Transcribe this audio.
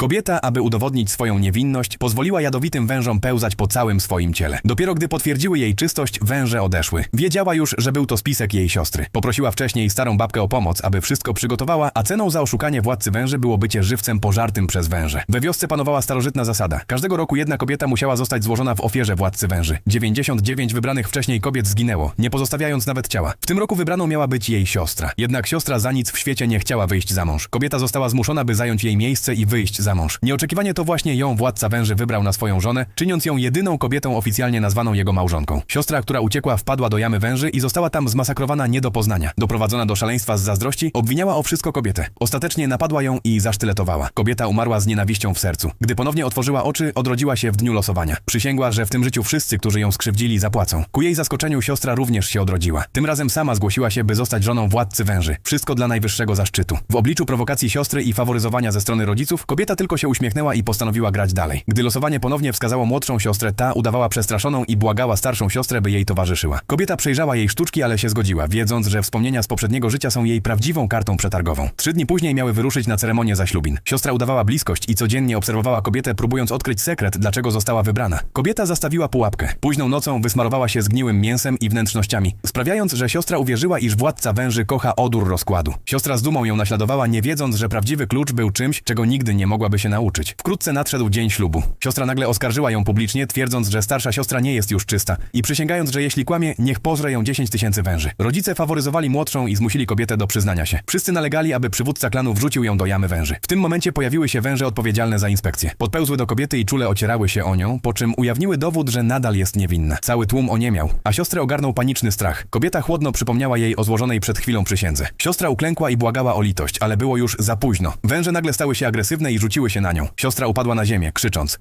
Kobieta, aby udowodnić swoją niewinność, pozwoliła jadowitym wężom pełzać po całym swoim ciele. Dopiero gdy potwierdziły jej czystość, węże odeszły. Wiedziała już, że był to spisek jej siostry. Poprosiła wcześniej starą babkę o pomoc, aby wszystko przygotowała, a ceną za oszukanie władcy węży było bycie żywcem pożartym przez węże. We wiosce panowała starożytna zasada. Każdego roku jedna kobieta musiała zostać złożona w ofierze władcy węży. 99 wybranych wcześniej kobiet zginęło, nie pozostawiając nawet ciała. W tym roku wybraną miała być jej siostra. Jednak siostra za nic w świecie nie chciała wyjść za mąż. Kobieta została zmuszona, by zająć jej miejsce i wyjść za mąż. Nieoczekiwanie to właśnie ją władca węży wybrał na swoją żonę, czyniąc ją jedyną kobietą oficjalnie nazwaną jego małżonką. Siostra, która uciekła, wpadła do jamy węży i została tam zmasakrowana nie do poznania. Doprowadzona do szaleństwa z zazdrości, obwiniała o wszystko kobietę. Ostatecznie napadła ją i zasztyletowała. Kobieta umarła z nienawiścią w sercu. Gdy ponownie otworzyła oczy, odrodziła się w dniu losowania. Przysięgła, że w tym życiu wszyscy, którzy ją skrzywdzili, zapłacą. Ku jej zaskoczeniu siostra również się odrodziła. Tym razem sama zgłosiła się, by zostać żoną władcy węży. Wszystko dla najwyższego zaszczytu. W obliczu prowokacji siostry i faworyzowania ze strony rodziców, kobieta tylko się uśmiechnęła i postanowiła grać dalej. Gdy losowanie ponownie wskazało młodszą siostrę, ta udawała przestraszoną i błagała starszą siostrę, by jej towarzyszyła. Kobieta przejrzała jej sztuczki, ale się zgodziła, wiedząc, że wspomnienia z poprzedniego życia są jej prawdziwą kartą przetargową. Trzy dni później miały wyruszyć na ceremonię zaślubin. Siostra udawała bliskość i codziennie obserwowała kobietę, próbując odkryć sekret, dlaczego została wybrana. Kobieta zastawiła pułapkę. Późną nocą wysmarowała się zgniłym mięsem i wnętrznościami, sprawiając, że siostra uwierzyła, iż władca węży kocha odór rozkładu. Siostra z dumą ją naśladowała, nie wiedząc, że prawdziwy klucz był czymś, czego nigdy nie mogłaby się nauczyć. Wkrótce nadszedł dzień ślubu. Siostra nagle oskarżyła ją publicznie, twierdząc, że starsza siostra nie jest już czysta i przysięgając, że jeśli kłamie, niech pożre ją 10 tysięcy węży. Rodzice faworyzowali młodszą i zmusili kobietę do przyznania się. Wszyscy nalegali, aby przywódca klanu wrzucił ją do jamy węży. W tym momencie pojawiły się węże odpowiedzialne za inspekcję. Podpełzły do kobiety i czule ocierały się o nią, po czym ujawniły dowód, że nadal jest niewinna. Cały tłum oniemiał, a siostrę ogarnął paniczny strach. Kobieta chłodno przypomniała jej o złożonej przed chwilą przysiędze. Siostra uklękła i błagała o litość, ale było już za późno. Węże nagle stały się agresywne i rzuciły się na nią. Siostra upadła na ziemię, krzycząc: